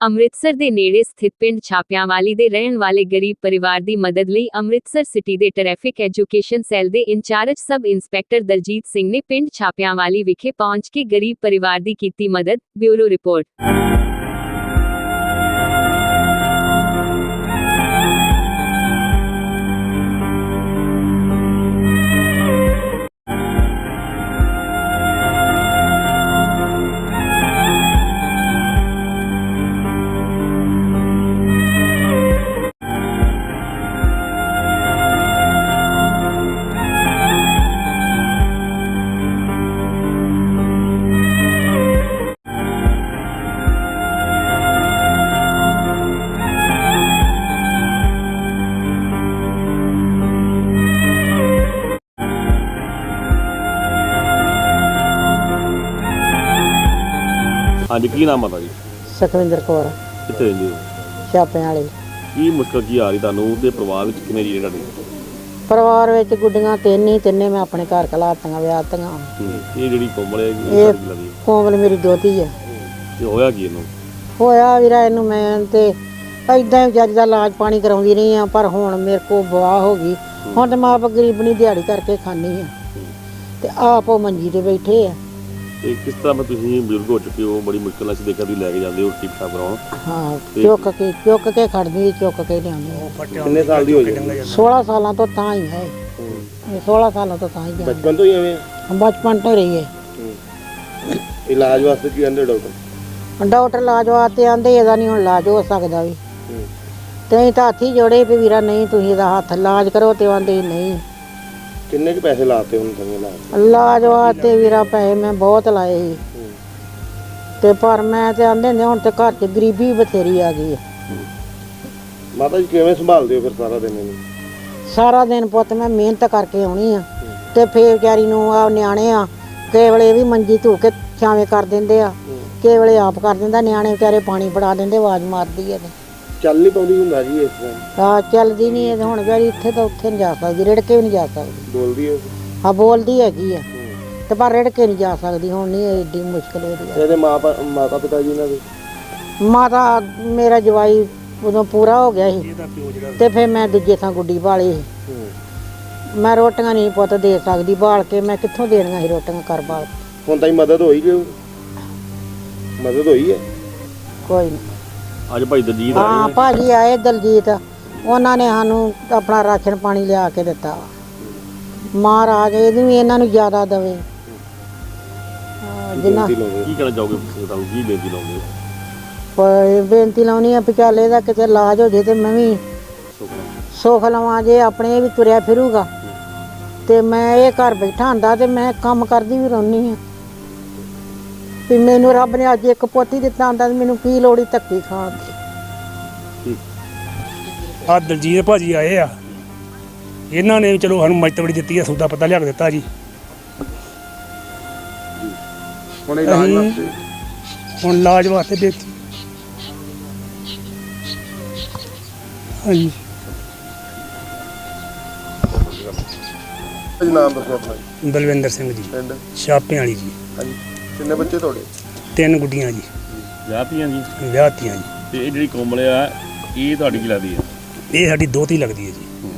ਅੰਮ੍ਰਿਤਸਰ ਦੇ ਨੇੜੇ ਸਥਿਤ ਪਿੰਡ ਛਾਪਿਆਂਵਾਲੀ ਦੇ ਰਹਿਣ ਵਾਲੇ ਗਰੀਬ ਪਰਿਵਾਰ ਦੀ ਮਦਦ ਲਈ ਅੰਮ੍ਰਿਤਸਰ ਸਿਟੀ ਦੇ ਟ੍ਰੈਫਿਕ ਐਜੂਕੇਸ਼ਨ ਸੈੱਲ ਦੇ incharge sub inspector Daljit Singh ਨੇ ਪਿੰਡ ਛਾਪਿਆਂਵਾਲੀ ਵਿਖੇ ਪਹੁੰਚ ਕੇ ਗਰੀਬ ਪਰਿਵਾਰ ਦੀ ਕੀਤੀ ਮਦਦ, ਬਿਊਰੋ ਰਿਪੋਰਟ। ਹਾਂਜੀ ਕੀ ਨਾਮ ਆ ਤੁਹਾਡਾ ਜੀ? ਸੁਖਵਿੰਦਰ ਕੌਰ। ਕਿੱਥੇ ਰਹਿੰਦੇ ਹੋ? ਛਾਪਿਆਂ ਵਾਲੀ। ਕੀ ਮੁਸ਼ਕਲ ਕੀ ਆ ਰਹੀ ਤੁਹਾਨੂੰ? ਤੇ ਪਰਿਵਾਰ ਵਿੱਚ ਕਿੰਨੇ ਜੀ ਤੁਹਾਡੇ? ਪਰਿਵਾਰ ਵਿੱਚ ਗੁੱਡੀਆਂ ਤਿੰਨ ਹੀ ਤਿੰਨੇ ਮੈਂ ਆਪਣੇ ਘਰ ਕਲਾਤੀਆਂ ਵਿਆਹਤੀਆਂ ਹੂੰ। ਇਹ ਜਿਹੜੀ ਕੋਮਲ ਹੈ ਇਹ- ਇਹ ਸਾਡੀ ਲੱਗਦੀ ਕੋਮਲ ਮੇਰੀ ਦੋਤੀ ਹੈ। ਇਹ ਹੋਇਆ ਕੀ ਇਹਨੂੰ? ਹੋਇਆ ਵੀਰਾ ਇਹਨੂੰ ਮੈਂ ਤੇ ਐਦਾਂ ਹੀ ਜੱਜ ਦਾ ਇਲਾਜ ਪਾਣੀ ਕਰਾਉਂਦੀ ਰਹੀ ਆ ਪਰ ਹੁਣ ਮੇਰੇ ਕੋ ਬਵਾ ਹੋ ਗਈ। ਹੁਣ ਤੇ ਮਾਂ ਆਪ ਗਰੀਬਣੀ ਦਿਹਾੜੀ ਕਰਕੇ ਖਾਣੀ ਆ ਤੇ ਆਪ ਉਹ ਮੰਜੀ ਤੇ ਬੈਠੇ ਆ। ਤੇ ਕਿਸ ਤਰ੍ਹਾਂ ਮੈਂ ਤੁਸੀਂ ਬਜ਼ੁਰਗ ਹੋ ਚੁੱਕੇ ਹੋ ਬੜੀ ਮੁਸ਼ਕਲ ਨਾਲ ਅਸੀਂ ਦੇਖਿਆ ਤੁਸੀਂ ਲੈ ਕੇ ਜਾਂਦੇ ਹੋ ਟਿਪ ਟਾਪ ਕਰਾਉਣ ਹਾਂ ਚੁੱਕ ਕੇ ਚੁੱਕ ਕੇ ਖੜਦੀ ਚੁੱਕ ਕੇ ਲਿਆਉਂਦੀ ਕਿੰਨੇ ਸਾਲ ਦੀ ਹੋ? ਜਾਂਦੀ 16 ਸਾਲਾਂ ਤੋਂ ਤਾਂ ਹੀ ਹੈ। ਇਹ 16 ਸਾਲਾਂ ਤੋਂ ਤਾਂ ਹੀ ਜਾਂਦੀ ਬਚਪਨ ਤੋਂ ਹੀ ਐਵੇਂ? ਬਚਪਨ ਤੋਂ ਰਹੀ ਹੈ। ਇਲਾਜ ਵਾਸਤੇ ਕੀ ਕਹਿੰਦੇ ਡਾਕਟਰ? ਡਾਕਟਰ ਇਲਾਜ ਵਾਸਤੇ ਆਂਦੇ ਇਹਦਾ ਨਹੀਂ ਹੁਣ ਇਲਾਜ ਹੋ ਸਕਦਾ ਵੀ। ਤੇ ਤਾਂ ਹੱਥੀ ਜੋੜੇ ਵੀ ਵੀਰਾ ਨਹੀਂ ਤੁਸੀਂ ਇਹਦਾ ਹੱਥ ਇਲਾਜ ਕਰੋ ਤੇ ਆਂਦੇ ਨਹੀਂ। ਕਿੰਨੇ ਕੁ ਪੈਸੇ ਲਾਤੇ ਹੁਣ ਤੁਹਾਨੂੰ ਇਲਾਜ ਇਲਾਜ ਵਾਸਤੇ ਵੀਰਾ ਪੈਸੇ ਮੈਂ ਬਹੁਤ ਲਾਏ ਸੀ। ਤੇ ਪਰ ਮੈਂ ਤੇ ਆਂਦੇ ਨੇ ਹੁਣ ਤੇ ਘਰ 'ਚ ਗਰੀਬੀ ਬਥੇਰੀ ਆ ਗਈ ਹੈ। ਮਾਤਾ ਜੀ ਕਿਵੇਂ ਸੰਭਾਲਦੇ ਹੋ ਫਿਰ ਸਾਰਾ ਦਿਨ ਇਹਨੂੰ? ਸਾਰਾ ਦਿਨ ਪੁੱਤ ਮੈਂ ਮਿਹਨਤ ਕਰਕੇ ਆਉਣੀ ਆ। ਤੇ ਫੇਰ ਵਿਚਾਰੀ ਨੂੰ ਆ ਨਿਆਣੇ ਆ ਕੇਵਲੇ ਵੀ ਮੰਜੀ ਧੂ ਕੇ ਛਾਵੇਂ ਕਰ ਦਿੰਦੇ ਆ। ਕੇਵਲੇ ਆਪ ਕਰ ਦਿੰਦਾ ਨਿਆਣੇ ਵਿਚਾਰੇ ਪਾਣੀ ਫੜਾ ਦਿੰਦੇ ਆਵਾਜ਼ ਮਾਰਦੀ ਆ ਤੇ। ਚੱਲ ਨਹੀਂ ਪਾਉਂਦੀ ਹੁੰਦਾ ਜੀ ਇਸ ਤਰ੍ਹਾਂ ਆ ਚੱਲਦੀ ਨਹੀਂ ਇਹ ਹੁਣ ਵਿਚਾਰੀ ਇੱਥੇ ਤਾਂ ਉੱਥੇ ਨਹੀਂ ਜਾ ਸਕਦੀ ਰਿੜਕੇ ਵੀ ਨਹੀਂ ਜਾ ਸਕਦੀ। ਬੋਲਦੀ ਹੈ। ਹਾਂ ਬੋਲਦੀ ਹੈਗੀ ਆ। ਤੇ ਪਰ ਰਿੜਕੇ ਨਹੀਂ ਜਾ ਸਕਦੀ ਹੁਣ ਨਹੀਂ ਏਡੀ ਮੁਸ਼ਕਲ ਇਹਦੀ ਆ। ਇਹਦੇ ਮਾਪਾ ਮਾਤਾ ਪਿਤਾ ਜੀ ਇਹਨਾਂ ਦੇ ਮਾਤਾ ਮੇਰਾ ਜਵਾਈ ਉਦੋਂ ਪੂਰਾ ਹੋ ਗਿਆ ਸੀ। ਤੇ ਫਿਰ ਮੈਂ ਦੂਜੇ ਥਾਂ ਗੁੱਡੀ ਭਾਲੀ ਸੀ। ਮੈਂ ਰੋਟੀਆਂ ਨਹੀਂ ਪੁੱਤ ਦੇ ਸਕਦੀ ਬਾਲ ਕੇ ਮੈਂ ਕਿੱਥੋਂ ਦੇਣੀਆਂ ਸੀ ਰੋਟੀਆਂ ਕਰ ਬਾਲ ਕੇ? ਹੁਣ ਤਾਂ ਮਦਦ ਹੋਈ ਕਿ ਮਦਦ ਹੋਈ ਹੈ? ਕੋਈ ਨਹੀਂ ਅੱਜ ਭਾਈ ਦਲਜੀਤ ਹਾਂ ਭਾਜੀ ਆਏ ਦਲਜੀਤ। ਉਹਨਾਂ ਨੇ ਸਾਨੂੰ ਆਪਣਾ ਰਾਸ਼ਨ ਪਾਣੀ ਲਿਆ ਕੇ ਦਿੱਤਾ। ਮਹਾਰਾਜ ਇਹਨੂੰ ਵੀ ਇਹਨਾਂ ਨੂੰ ਜ਼ਿਆਦਾ ਦੇਵੇ। ਹਾਂ, ਜਿੰਨਾ ਕੀ ਕਹਿਣਾ ਚਾਹੋਗੇ ਤੁਹਾਨੂੰ ਕੀ ਬੇਨਤੀ ਲਾਉਂਦੇ ਕੋਈ ਬੇਨਤੀ ਲਾਉਣੀ ਆ ਵੀ ਚੱਲ ਇਹਦਾ ਕਿਤੇ ਇਲਾਜ ਹੋ ਜੇ ਤੇ ਮੈਂ ਵੀ ਸੁੱਖ ਲਵਾਂ ਜੇ ਆਪਣੇ ਵੀ ਤੁਰਿਆ ਫਿਰੂਗਾ। ਤੇ ਮੈਂ ਇਹ ਘਰ ਬੈਠਾ ਹੁੰਦਾ ਤੇ ਮੈਂ ਕੰਮ ਕਰਦੀ ਵੀ ਰਹਿਣੀ ਆ ਵੀ ਮੈਨੂੰ ਰੱਬ ਨੇ ਅੱਜ ਇੱਕ ਪੋਤੀ ਦਿੱਤਾ ਹੁੰਦਾ ਤੇ ਮੈਨੂੰ ਕੀ ਲੋੜੀ ਧੱਕੀ ਖਾਣ ਦੀ? ਆ ਦਲਜੀਤ ਭਾਜੀ ਆਏ ਆ। ਇਹਨਾਂ ਨੇ ਵੀ ਚਲੋ ਸਾਨੂੰ ਬੜੀ ਦਿੱਤੀ ਆ ਸੌਦਾ ਪਤਾ ਲਿਆ ਕੇ ਦਿੱਤਾ ਜੀ। ਹੁਣ ਅਸੀਂ ਹੁਣ ਇਲਾਜ ਵਾਸਤੇ ਬੇਨਤੀ ਹਾਂਜੀ। ਨਾਮ ਦੱਸੋ ਆਪਣਾ ਜੀ। ਬਲਵਿੰਦਰ ਸਿੰਘ ਜੀ ਪਿੰਡ? ਛਾਪਿਆਂ ਵਾਲੀ ਜੀ। ਹਾਂਜੀ। ਕਿੰਨੇ ਬੱਚੇ ਤੁਹਾਡੇ? ਤਿੰਨ ਗੁੱਡੀਆਂ ਜੀ। ਵਿਆਹਤੀਆਂ ਜੀ? ਵਿਆਹਤੀਆਂ ਜੀ। ਤੇ ਇਹ ਜਿਹੜੀ ਕੋਮਲ ਆ ਇਹ ਤੁਹਾਡੀ ਕੀ ਲੱਗਦੀ ਹੈ ਇਹ ਸਾਡੀ ਦੋਤੀ ਲੱਗਦੀ ਹੈ ਜੀ।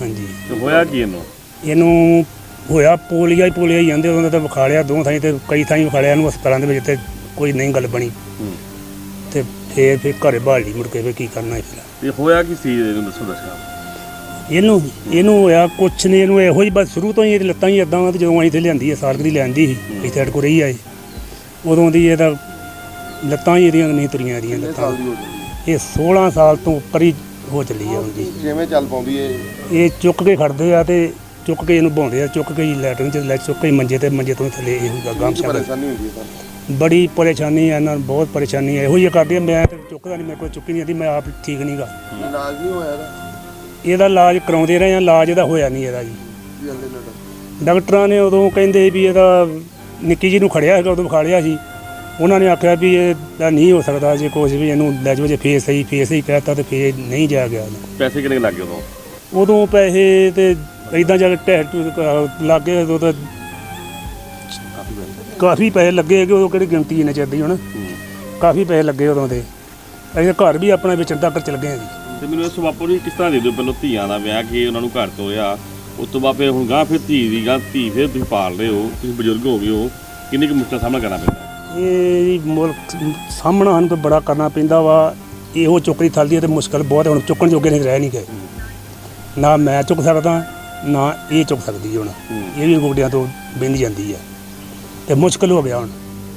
ਹਾਂਜੀ। ਤੇ ਹੋਇਆ ਕੀ ਇਹਨੂੰ? ਇਹਨੂੰ ਹੋਇਆ ਪੋਲੀਆ ਹੀ ਪੋਲੀਆ ਹੀ ਜਾਂਦੇ ਉਹਨਾਂ ਤਾਂ ਵਿਖਾਲਿਆ ਦੋ ਥਾਈਂ ਤੇ ਕਈ ਥਾਈਂ ਵਿਖਾਲਿਆ ਇਹਨੂੰ ਹਸਪਤਾਲਾਂ ਦੇ ਵਿੱਚ ਤੇ ਕੋਈ ਨਹੀਂ ਗੱਲ ਬਣੀ। ਹੂੰ। ਤੇ ਫੇਰ ਫੇਰ ਘਰੇ ਬਾਹਰ ਲਈ ਮੁੜ ਕੇ ਫੇਰ ਕੀ ਕਰਨਾ ਹੈ ਫਿਰ ਤੇ ਹੋਇਆ ਕੀ ਸੀ ਇਹਨੂੰ ਦੱਸੋ ਦੱਸਿਆ ਇਹਨੂੰ ਇਹਨੂੰ ਹੋਇਆ ਕੁਛ ਨਹੀਂ ਇਹਨੂੰ ਇਹੋ ਹੀ ਬਸ ਸ਼ੁਰੂ ਤੋਂ ਹੀ ਇਹਦੀ ਲੱਤਾਂ ਹੀ ਇਦਾਂ ਤੇ ਜਦੋਂ ਆਈ ਤੇ ਲਿਆਂਦੀ ਹੈ ਸਾਲ ਕੁ ਦੀ ਲਿਆਂਦੀ ਸੀ ਇੱਥੇ ਸਾਡੇ ਕੋਲ ਰਹੀ ਆ ਇਹ ਉਦੋਂ ਦੀ ਇਹਦਾ ਲੱਤਾਂ ਹੀ ਇਹਦੀਆਂ ਨਹੀਂ ਤੁਰੀਆਂ ਇਹਦੀਆਂ ਲੱਤਾਂ। ਇਹ 16 ਸਾਲ ਤੋਂ ਉੱਪਰ ਹੀ ਹੋ ਚੱਲੀ ਆ ਉਹਦੀ। ਕਿਵੇਂ ਚੱਲ ਪਾਉਂਦੀ ਏ ਇਹ ਚੁੱਕ ਕੇ ਖੜਦੇ ਆ ਤੇ ਚੁੱਕ ਕੇ ਇਹਨੂੰ ਬਹਾਉਂਦੇ ਆ ਚੁੱਕ ਕੇ ਹੀ ਲੈਟਰਨ ਚ ਲੈ ਚੁੱਕ ਕੇ ਹੀ ਮੰਜੇ ਤੇ ਮੰਜੇ ਤੋਂ ਥੱਲੇ ਇਹ ਹੁੰਦਾ ਗਾਮ ਸ਼ਾਮ ਪਰੇਸ਼ਾਨੀ ਹੁੰਦੀ ਹੈ ਤੁਹਾਨੂੰ ਬੜੀ ਪਰੇਸ਼ਾਨੀ ਹੈ ਇਹਨਾਂ ਨੂੰ ਬਹੁਤ ਪਰੇਸ਼ਾਨੀ ਹੈ ਇਹੋ ਹੀ ਕਰਦੀ ਆ, ਮੈਂ ਤੇ ਚੁੱਕਦਾ ਨਹੀਂ ਮੇਰੇ ਕੋਲ ਚੁੱਕੀ ਨਹੀਂ ਆਦੀ ਮੈਂ ਆਪ ਠੀਕ ਨਹੀਂਗਾ ਇਲਾਜ ਨਹੀਂ ਹੋਇਆ ਇਹਦਾ? ਇਹਦਾ ਇਲਾਜ ਕਰਾਉਂਦੇ ਰਹੇ ਆ ਇਲਾਜ ਇਹਦਾ ਹੋਇਆ ਨਹੀਂ ਇਹਦਾ ਜੀ। ਡਾਕਟਰਾਂ ਨੇ ਉਦੋਂ ਕਹਿੰਦੇ ਵੀ ਇਹਦਾ ਨਿੱਕੀ ਜੀ ਨੂੰ ਖੜਿਆ ਹੈਗਾ ਉਦੋਂ ਵਿਖਾ ਲਿਆ ਸੀ। ਉਹਨਾਂ ਨੇ ਆਖਿਆ ਵੀ ਇਹ ਤਾਂ ਨਹੀਂ ਹੋ ਸਕਦਾ ਜੇ ਕੁਛ ਵੀ ਇਹਨੂੰ ਲੈ ਜਾਓ ਜੇ ਫੇਸ ਸਹੀ ਫੇਸ ਹੀ ਕਹਿਤਾ ਤੇ ਫੇਰ ਨਹੀਂ ਜਾ ਗਿਆ ਉਹਨੂੰ। ਪੈਸੇ ਕਿੰਨੇ ਕੁ ਲੱਗੇ ਉਦੋਂ? ਉਦੋਂ ਪੈਸੇ ਤੇ ਇਦਾਂ ਜਾ ਕੇ ਢੂ- ਲੱਗੇ ਉਦੋਂ ਤਾਂ ਕਾਫੀ ਪੈਸੇ ਲੱਗੇ। ਕਿ ਉਦੋਂ ਕਿਹੜੀ ਗਿਣਤੀ ਇਹਨੇ ਚੱਦੀ ਹੁਣ? ਕਾਫੀ ਪੈਸੇ ਲੱਗੇ ਉਦੋਂ ਦੇ ਅਸੀਂ ਤਾਂ ਘਰ ਵੀ ਆਪਣਾ ਵੇਚਣ ਤੱਕ ਚਲ ਗਏ ਜੀ। ਤੇ ਮੈਨੂੰ ਇਸ ਬਾਪੂ ਜੀ ਕਿਸ ਤਰ੍ਹਾਂ ਦੇ ਦਿਓ? ਪਹਿਲਾਂ ਧੀਆਂ ਦਾ ਵਿਆਹ ਕੇ ਉਹਨਾਂ ਨੂੰ ਘਰ ਤੋਂ ਹੋਇਆ? ਉਸ ਤੋਂ ਬਾਅਦ ਫਿਰ ਹੁਣ ਗਾਂ ਫਿਰ ਧੀ ਦੀ ਗਾਂ ਧੀ ਫਿਰ ਤੁਸੀਂ ਪਾਲ ਰਹੇ ਹੋ ਤੁਸੀਂ ਬਜ਼ੁਰਗ ਹੋ ਗਏ ਹੋ ਕਿੰਨੀ ਕੁ ਮੁਸ਼ਕਲ ਦਾ ਸਾਹਮਣਾ ਕਰਨਾ ਪੈਂਦਾ? ਇਹ ਮੁਲਕ ਸਾਹਮਣਾ ਸਾਨੂੰ ਤਾਂ ਬੜਾ ਕਰਨਾ ਪੈਂਦਾ ਵਾ ਇਹੋ ਚੁੱਕਰੀ ਥਲਦੀ ਹੈ ਤੇ ਮੁਸ਼ਕਲ ਬਹੁਤ ਹੈ, ਹੁਣ ਚੁੱਕਣ ਜੋਗੇ ਨਹੀਂ ਰਹਿ ਨਹੀਂ ਗਏ। ਨਾ ਮੈਂ ਚੁੱਕ ਸਕਦਾ ਨਾ ਇਹ ਚੁੱਕ ਸਕਦੀ ਹੁਣ ਇਹ ਵੀ ਗੋਡਿਆਂ ਤੋਂ ਬਿੰਦ ਜਾਂਦੀ ਹੈ ਤੇ ਮੁਸ਼ਕਲ ਹੋ ਗਿਆ ਹੁਣ।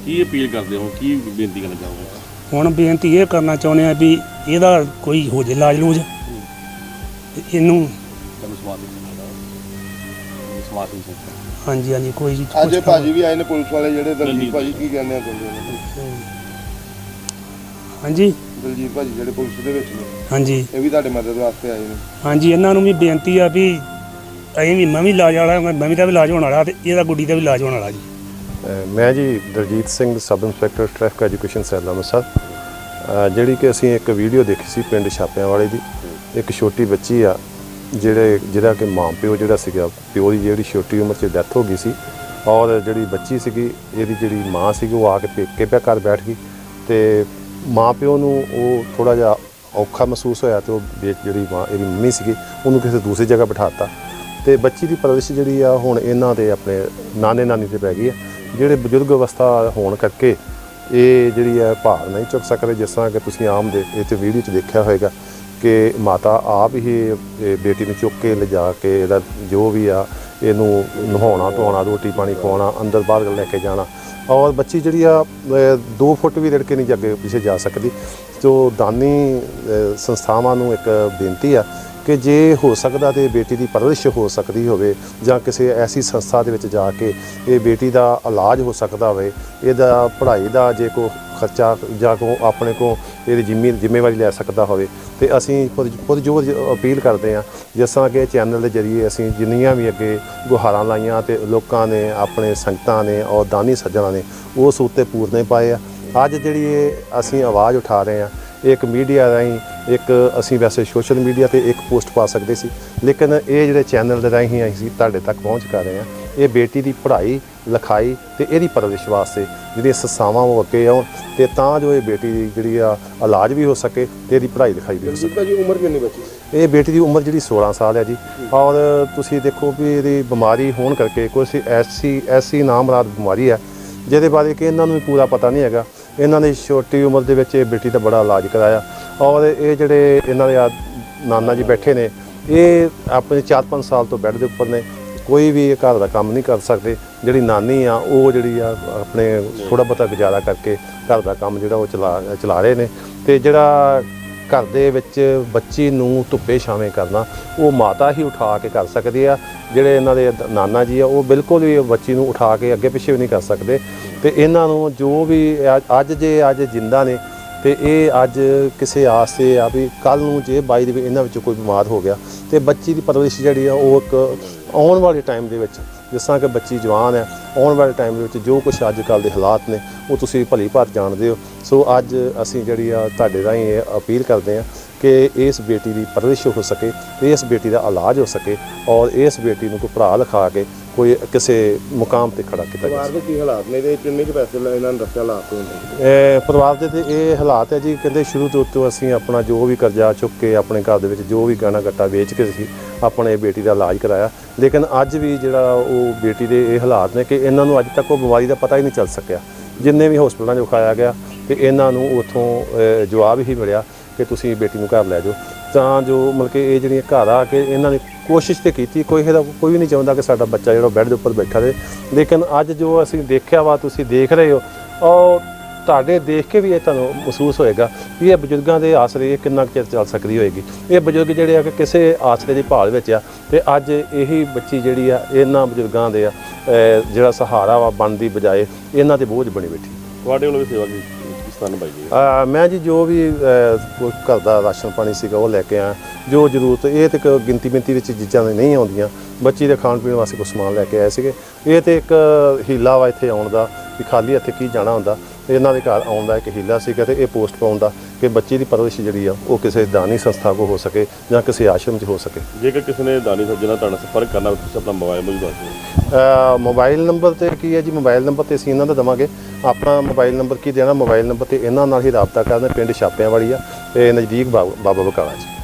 ਕੀ ਅਪੀਲ ਕਰਦੇ ਹੋ ਕੀ ਬੇਨਤੀ ਕਰਨਾ ਚਾਹੋਗੇ? ਹੁਣ ਬੇਨਤੀ ਇਹ ਕਰਨਾ ਚਾਹੁੰਦੇ ਆ ਵੀ ਇਹਦਾ ਕੋਈ ਹੋ ਜੇ ਲੂਜ ਤੇ ਇਹਨੂੰ ਤੁਹਾਨੂੰ ਸਵਾਦ ਨਹੀਂ ਹਾਂਜੀ ਹਾਂਜੀ ਕੋਈ ਜੀ ਅੱਜ ਕੁਛ ਭਾਜੀ ਵੀ ਆਏ ਨੇ ਪੁਲਿਸ ਵਾਲੇ ਜਿਹੜੇ ਦਲਜੀਤ ਦਲਜੀਤ। ਭਾਜੀ ਕੀ ਕਹਿੰਦੇ ਆ ਕਹਿੰਦੇ ਨੇ ਹਾਂਜੀ। ਦਲਜੀਤ ਭਾਜੀ ਜਿਹੜੇ ਪੁਲਿਸ ਦੇ ਵਿੱਚ ਨੇ ਹਾਂਜੀ। ਇਹ ਵੀ ਤੁਹਾਡੇ ਮਦਦ ਵਾਸਤੇ ਆਏ ਨੇ। ਹਾਂਜੀ ਇਹਨਾਂ ਨੂੰ ਵੀ ਬੇਨਤੀ ਆ ਵੀ ਅਸੀਂ ਵੀ ਮੈਂ ਵੀ ਇਲਾਜ ਵਾਲਾ ਮੈਂ ਵੀ ਦਾ ਵੀ ਇਲਾਜ ਹੋਣ ਵਾਲਾ ਤੇ ਇਹਦਾ ਗੁੱਡੀ ਦਾ ਵੀ ਇਲਾਜ ਹੋਣ ਵਾਲਾ ਜੀ। ਮੈਂ ਜੀ Daljit Singh sub inspector traffic education cell Amritsar ਅ, ਜਿਹੜੀ ਕਿ ਅਸੀਂ ਇੱਕ ਵੀਡੀਓ ਦੇਖੀ ਸੀ ਪਿੰਡ ਛਾਪਿਆਂ ਵਾਲੇ ਦੀ ਇੱਕ ਛੋਟੀ ਬੱਚੀ ਆ ਜਿਹੜੇ ਜਿਹੜਾ ਕਿ ਮਾਂ ਪਿਓ ਜਿਹੜਾ ਸੀਗਾ, ਪਿਓ ਦੀ ਜਿਹੜੀ ਛੋਟੀ ਉਮਰ 'ਚ ਡੈਥ ਹੋ ਗਈ ਸੀ, ਔਰ ਜਿਹੜੀ ਬੱਚੀ ਸੀਗੀ, ਇਹਦੀ ਜਿਹੜੀ ਮਾਂ ਸੀਗੀ, ਉਹ ਆ ਕੇ ਪੇਕੇ ਪਿਆ ਘਰ ਬੈਠ ਗਈ ਤੇ ਮਾਂ ਪਿਓ ਨੂੰ ਉਹ ਥੋੜਾ ਜਿਹਾ ਔਖਾ ਮਹਿਸੂਸ ਹੋਇਆ ਤੇ ਉਹ ਜਿਹੜੀ ਮਾਂ, ਇਹਦੀ ਮੰਮੀ ਸੀਗੀ, ਉਹਨੂੰ ਕਿਸੇ ਦੂਸਰੀ ਜਗ੍ਹਾ ਬਿਠਾਤਾ। ਤੇ ਬੱਚੀ ਦੀ ਪਰਵਰਿਸ਼ ਜਿਹੜੀ ਆ, ਹੁਣ ਇਹਨਾਂ ਦੇ ਆਪਣੇ ਨਾਨੇ ਨਾਨੀ ਤੇ ਪੈ ਗਈ ਆ। ਜਿਹੜੇ ਬਜ਼ੁਰਗ ਅਵਸਥਾ ਹੋਣ ਕਰਕੇ ਇਹ ਜਿਹੜੀ ਹੈ ਭਾਰ ਨਹੀਂ ਚੁੱਕ ਸਕਦੇ, ਜਿਸ ਤਰ੍ਹਾਂ ਕਿ ਤੁਸੀਂ ਆਮ ਦੇ, ਇਹ ਤੇ ਵੀਡੀਓ 'ਚ ਦੇਖਿਆ ਹੋਵੇਗਾ ਕਿ ਮਾਤਾ ਆਪ ਹੀ ਇਹ ਬੇਟੀ ਨੂੰ ਚੁੱਕ ਕੇ ਲਿਜਾ ਕੇ ਇਹਦਾ ਜੋ ਵੀ ਆ, ਇਹਨੂੰ ਨਹਾਉਣਾ, ਧੋਣਾ, ਰੋਟੀ ਪਾਣੀ ਖਵਾਉਣਾ, ਅੰਦਰ ਬਾਹਰ ਲੈ ਕੇ ਜਾਣਾ। ਔਰ ਬੱਚੀ ਜਿਹੜੀ ਆ 2 ਫੁੱਟ ਵੀ ਰੜ ਕੇ ਨਹੀਂ ਜਾ ਕੇ ਪਿੱਛੇ ਜਾ ਸਕਦੀ। ਜੋ ਦਾਨੀ ਸੰਸਥਾਵਾਂ ਨੂੰ ਇੱਕ ਬੇਨਤੀ ਆ ਕਿ ਜੇ ਹੋ ਸਕਦਾ ਤੇ ਬੇਟੀ ਦੀ ਪਰਵਰਿਸ਼ ਹੋ ਸਕਦੀ ਹੋਵੇ ਜਾਂ ਕਿਸੇ ਐਸੀ ਸੰਸਥਾ ਦੇ ਵਿੱਚ ਜਾ ਕੇ ਇਹ ਬੇਟੀ ਦਾ ਇਲਾਜ ਹੋ ਸਕਦਾ ਹੋਵੇ, ਇਹਦਾ ਪੜ੍ਹਾਈ ਦਾ ਜੇ ਕੋ ਖਰਚਾ ਜਾਂ ਕੋ ਆਪਣੇ ਕੋ ਇਹਦੀ ਜ਼ਿੰਮੇ, ਜ਼ਿੰਮੇਵਾਰੀ ਲੈ ਸਕਦਾ ਹੋਵੇ, ਤੇ ਅਸੀਂ ਪੁਰ- ਪੁਰਜੋਰ ਅਪੀਲ ਕਰਦੇ ਹਾਂ ਜਿਸ ਤਰ੍ਹਾਂ ਕਿ ਚੈਨਲ ਦੇ ਜਰੀਏ ਅਸੀਂ ਜਿੰਨੀਆਂ ਵੀ ਅੱਗੇ ਗੁਹਾਰਾਂ ਲਾਈਆਂ ਤੇ ਲੋਕਾਂ ਨੇ, ਆਪਣੇ ਸੰਗਤਾਂ ਨੇ ਔਰ ਦਾਨੀ ਸੱਜਣਾਂ ਨੇ, ਉਸ ਉੱਤੇ ਪੂਰਨੇ ਪਾਏ ਆ। ਅੱਜ ਜਿਹੜੀ ਇਹ ਅਸੀਂ ਆਵਾਜ਼ ਉਠਾ ਰਹੇ ਹਾਂ ਇੱਕ ਮੀਡੀਆ ਰਾਹੀਂ ਇੱਕ ਅਸੀਂ ਵੈਸੇ ਸੋਸ਼ਲ ਮੀਡੀਆ ਤੇ ਇੱਕ ਪੋਸਟ ਪਾ ਸਕਦੇ ਸੀ ਲੇਕਿਨ ਇਹ ਜਿਹੜੇ ਚੈਨਲ ਦੇ ਰਾਹੀਂ ਅਸੀਂ ਤੁਹਾਡੇ ਤੱਕ ਪਹੁੰਚ ਕਰ ਰਹੇ ਹਾਂ। ਇਹ ਬੇਟੀ ਦੀ ਪੜ੍ਹਾਈ ਲਿਖਾਈ ਤੇ ਇਹਦੀ ਪਰਵਰਿਸ਼ ਵਾਸਤੇ ਜਿਹੜੀਆਂ ਸੰਸਥਾਵਾਂ ਉਹ ਅੱਗੇ ਆਉਣ ਤੇ ਤਾਂ ਜੋ ਇਹ ਬੇਟੀ ਦੀ ਜਿਹੜੀ ਆ ਇਲਾਜ ਵੀ ਹੋ ਸਕੇ ਤੇ ਇਹਦੀ ਪੜ੍ਹਾਈ ਲਿਖਾਈ ਵੀ ਹੋ ਸਕੇ। ਭਾਜੀ ਉਮਰ ਕਿੰਨੀ ਬੱਚੀ? ਇਹ ਬੇਟੀ ਦੀ ਉਮਰ ਜਿਹੜੀ 16 ਸਾਲ ਹੈ ਜੀ। ਔਰ ਤੁਸੀਂ ਦੇਖੋ ਵੀ ਇਹਦੀ ਬਿਮਾਰੀ ਹੋਣ ਕਰਕੇ ਕੁਝ ਐਸੀ ਐਸੀ ਨਾਮਰਾਦ ਬਿਮਾਰੀ ਹੈ ਜਿਹਦੇ ਬਾਰੇ ਕਿ ਇਹਨਾਂ ਨੂੰ ਵੀ ਪੂਰਾ ਪਤਾ ਨਹੀਂ ਹੈਗਾ। ਇਹਨਾਂ ਨੇ ਛੋਟੀ ਉਮਰ ਦੇ ਵਿੱਚ ਇਹ ਬੇਟੀ ਦਾ ਬੜਾ ਇਲਾਜ ਕਰਾਇਆ। ਔਰ ਇਹ ਜਿਹੜੇ ਇਹਨਾਂ ਦੇ ਨਾਨਾ ਜੀ ਬੈਠੇ ਨੇ, ਇਹ ਆਪਣੇ 4-5 ਸਾਲ ਤੋਂ ਬੈੱਡ ਦੇ ਉੱਪਰ ਨੇ। ਕੋਈ ਵੀ ਇਹ ਘਰ ਦਾ ਕੰਮ ਨਹੀਂ ਕਰ ਸਕਦੇ। ਜਿਹੜੀ ਨਾਨੀ ਆ, ਉਹ ਜਿਹੜੀ ਆ, ਆਪਣੇ ਥੋੜਾ ਬਹੁਤਾ ਗੁਜ਼ਾਰਾ ਕਰਕੇ ਘਰ ਦਾ ਕੰਮ ਜਿਹੜਾ ਉਹ ਚਲਾ ਚਲਾ ਰਹੇ ਨੇ। ਤੇ ਜਿਹੜਾ ਘਰ ਦੇ ਵਿੱਚ ਬੱਚੀ ਨੂੰ ਧੁੱਪੇ ਛਾਵੇਂ ਕਰਨਾ, ਉਹ ਮਾਤਾ ਹੀ ਉਠਾ ਕੇ ਕਰ ਸਕਦੀ ਆ। ਜਿਹੜੇ ਇਹਨਾਂ ਦੇ ਨਾਨਾ ਜੀ ਆ, ਉਹ ਬਿਲਕੁਲ ਵੀ ਬੱਚੀ ਨੂੰ ਉਠਾ ਕੇ ਅੱਗੇ ਪਿੱਛੇ ਵੀ ਨਹੀਂ ਕਰ ਸਕਦੇ। ਤੇ ਇਹਨਾਂ ਨੂੰ ਜੋ ਵੀ ਅੱਜ- ਜੇ ਅੱਜ ਜਿੰਦਾ ਨੇ, ਤੇ ਇਹ ਅੱਜ ਕਿਸੇ ਆਸ ਤੇ ਆ ਵੀ ਕੱਲ ਨੂੰ ਜੇ ਬਾਈ ਦੇ ਵੀ ਇਹਨਾਂ ਵਿੱਚੋਂ ਕੋਈ ਬਿਮਾਰ ਹੋ ਗਿਆ, ਤੇ ਬੱਚੀ ਦੀ ਪਰਵਰਿਸ਼ ਜਿਹੜੀ ਆ, ਉਹ ਇੱਕ ਆਉਣ ਵਾਲੇ ਟਾਈਮ ਦੇ ਵਿੱਚ ਜਿਸ ਤਰ੍ਹਾਂ ਕਿ ਬੱਚੀ ਜਵਾਨ ਹੈ, ਆਉਣ ਵਾਲੇ ਟਾਈਮ ਦੇ ਵਿੱਚ ਜੋ ਕੁਝ ਅੱਜ ਕੱਲ ਦੇ ਹਾਲਾਤ ਨੇ, ਉਹ ਤੁਸੀਂ ਭਲੀ ਭਾਤ ਜਾਣਦੇ ਹੋ। ਸੋ ਅੱਜ ਅਸੀਂ ਜਿਹੜੀ ਆ ਤੁਹਾਡੇ ਰਾਹੀਂ ਇਹ ਅਪੀਲ ਕਰਦੇ ਹਾਂ ਕਿ ਇਸ ਬੇਟੀ ਦੀ ਪਰਵਰਿਸ਼ ਹੋ ਸਕੇ, ਇਸ ਬੇਟੀ ਦਾ ਇਲਾਜ ਹੋ ਸਕੇ ਔਰ ਇਸ ਬੇਟੀ ਨੂੰ ਕੋਈ ਪੜ੍ਹਾ ਲਿਖਾ ਕੇ ਕੋਈ ਕਿਸੇ ਮੁਕਾਮ ਤੇ ਖੜਾ ਕੀਤਾ ਜਾ ਪਰਿਵਾਰ ਦੇ ਕੀ ਹਾਲਾਤ ਨੇ? ਤੇ ਕਿੰਨੇ ਕੁ ਪੈਸੇ ਲੈ ਇਹਨਾਂ ਨੇ ਦੱਸਿਆ ਹਾਲਾਤ ਹੁੰਦੇ ਇਹ ਪਰਿਵਾਰ ਦੇ ਤੇ ਇਹ ਹਾਲਾਤ ਹੈ ਜੀ ਕਹਿੰਦੇ ਸ਼ੁਰੂ ਤੋਂ ਉੱਤੋਂ ਅਸੀਂ ਆਪਣਾ ਜੋ ਵੀ ਕਰਜ਼ਾ ਚੁੱਕ ਕੇ ਆਪਣੇ ਘਰ ਦੇ ਵਿੱਚ ਜੋ ਵੀ ਗਹਿਣਾ ਗੱਟਾ ਵੇਚ ਕੇ ਸੀ ਆਪਣੇ ਬੇਟੀ ਦਾ ਇਲਾਜ ਕਰਾਇਆ। ਲੇਕਿਨ ਅੱਜ ਵੀ ਜਿਹੜਾ ਉਹ ਬੇਟੀ ਦੇ ਇਹ ਹਾਲਾਤ ਨੇ ਕਿ ਇਹਨਾਂ ਨੂੰ ਅੱਜ ਤੱਕ ਉਹ ਬਿਮਾਰੀ ਦਾ ਪਤਾ ਹੀ ਨਹੀਂ ਚੱਲ ਸਕਿਆ। ਜਿੰਨੇ ਵੀ ਹਸਪਤਾਲਾਂ 'ਚ ਵਿਖਾਇਆ ਗਿਆ ਤੇ ਇਹਨਾਂ ਨੂੰ ਉਥੋਂ ਜਵਾਬ ਹੀ ਮਿਲਿਆ ਕਿ ਤੁਸੀਂ ਬੇਟੀ ਨੂੰ ਘਰ ਲੈ ਜਾਓ। ਤਾਂ ਜੋ ਮਤਲਬ ਕਿ ਇਹ ਜਿਹੜੀਆਂ ਘਰ ਆ ਕੇ ਇਹਨਾਂ ਨੇ ਕੋਸ਼ਿਸ਼ ਤੇ ਕੀਤੀ, ਕੋਈ ਇਹਦਾ ਕੋਈ ਵੀ ਨਹੀਂ ਚਾਹੁੰਦਾ ਕਿ ਸਾਡਾ ਬੱਚਾ ਜਿਹੜਾ ਬੈੱਡ ਦੇ ਉੱਪਰ ਬੈਠਾ ਰਹੇ। ਲੇਕਿਨ ਅੱਜ ਜੋ ਅਸੀਂ ਦੇਖਿਆ ਵਾ, ਤੁਸੀਂ ਦੇਖ ਰਹੇ ਹੋ, ਉਹ ਤੁਹਾਡੇ ਦੇਖ ਕੇ ਵੀ ਇਹ ਤੁਹਾਨੂੰ ਮਹਿਸੂਸ ਹੋਏਗਾ ਕਿ ਇਹ ਬਜ਼ੁਰਗਾਂ ਦੇ ਆਸਰੇ ਕਿੰਨਾ ਕੁ ਚਿਰ ਚੱਲ ਸਕਦੀ ਹੋਏਗੀ। ਇਹ ਬਜ਼ੁਰਗ ਜਿਹੜੇ ਆ ਕਿ ਕਿਸੇ ਆਸਰੇ ਦੀ ਭਾਲ ਵਿੱਚ ਆ ਤੇ ਅੱਜ ਇਹੀ ਬੱਚੀ ਜਿਹੜੀ ਆ, ਇਹਨਾਂ ਬਜ਼ੁਰਗਾਂ ਦੇ ਆ ਜਿਹੜਾ ਸਹਾਰਾ ਵਾ ਬਣਦੀ ਬਜਾਏ ਇਹਨਾਂ ਤੇ ਬੋਝ ਬਣੀ ਬੈਠੀ। ਤੁਹਾਡੇ ਵੱਲੋਂ ਵੀ ਸੇਵਾ ਕੀ ਕਿਸ ਬਾਈ ਨਿਭਾਈ ਅਹ ਮੈਂ ਜੀ ਜੋ ਵੀ ਅਹ, ਕੋਈ ਘਰ ਦਾ ਰਾਸ਼ਨ ਪਾਣੀ ਸੀਗਾ ਉਹ ਲੈ ਕੇ ਆਇਆ। ਜੋ ਜ਼ਰੂਰਤ ਇਹ ਤੇ ਇੱਕ ਗਿਣਤੀ ਮਿੰਤੀ ਵਿੱਚ ਚੀਜ਼ਾਂ ਨਹੀਂ ਆਉਂਦੀਆਂ। ਬੱਚੀ ਦੇ ਖਾਣ ਪੀਣ ਵਾਸਤੇ ਕੁਝ ਸਮਾਨ ਲੈ ਕੇ ਆਏ ਸੀਗੇ। ਇਹ ਤੇ ਇੱਕ ਹੀਲਾ ਵਾ ਇੱਥੇ ਆਉਣ ਦਾ ਕਿ ਖਾਲੀ ਹੱਥੇ ਕੀ ਜਾਣਾ ਹੁੰਦਾ। ਤੇ ਇਹਨਾਂ ਦੇ ਘਰ ਆਉਣ ਦਾ ਇੱਕ ਹੀਲਾ ਸੀਗਾ ਤੇ ਇਹ ਪੋਸਟ ਪਾਉਣ ਦਾ। ਕਿ ਬੱਚੇ ਦੀ ਪਰਵਰਿਸ਼ ਜਿਹੜੀ ਆ ਉਹ ਕਿਸੇ ਦਾਨੀ ਸੰਸਥਾ ਕੋ ਹੋ ਸਕੇ ਜਾਂ ਕਿਸੇ ਆਸ਼ਰਮ 'ਚ ਹੋ ਸਕੇ। ਜੇਕਰ ਕਿਸੇ ਨੇ ਦਾਨੀ ਸੱਜਣਾ ਤੁਹਾਡਾ ਸੰਪਰਕ ਕਰਨਾ ਹੋਵੇ ਤੁਸੀਂ ਆਪਣਾ ਮੋਬਾਈਲ ਮੌਜੂਦ ਦੱਸ ਮੋਬਾਈਲ ਨੰਬਰ ਤੇ ਕੀ ਹੈ ਜੀ? ਮੋਬਾਈਲ ਨੰਬਰ ਤੇ ਅਸੀਂ ਇਹਨਾਂ ਦਾ ਦਵਾਂਗੇ। ਆਪਣਾ ਮੋਬਾਈਲ ਨੰਬਰ ਕੀ ਦੇਣਾ? ਮੋਬਾਈਲ ਨੰਬਰ ਤੇ ਇਹਨਾਂ ਨਾਲ ਹੀ ਰਾਬਤਾ ਕਰਨਾ ਪਿੰਡ ਛਾਪਿਆਂ ਵਾਲੀ ਆ ਤੇ ਨਜ਼ਦੀਕ ਬਾਬ- ਬਾਬਾ ਬਕਾਲਾ ਜੀ।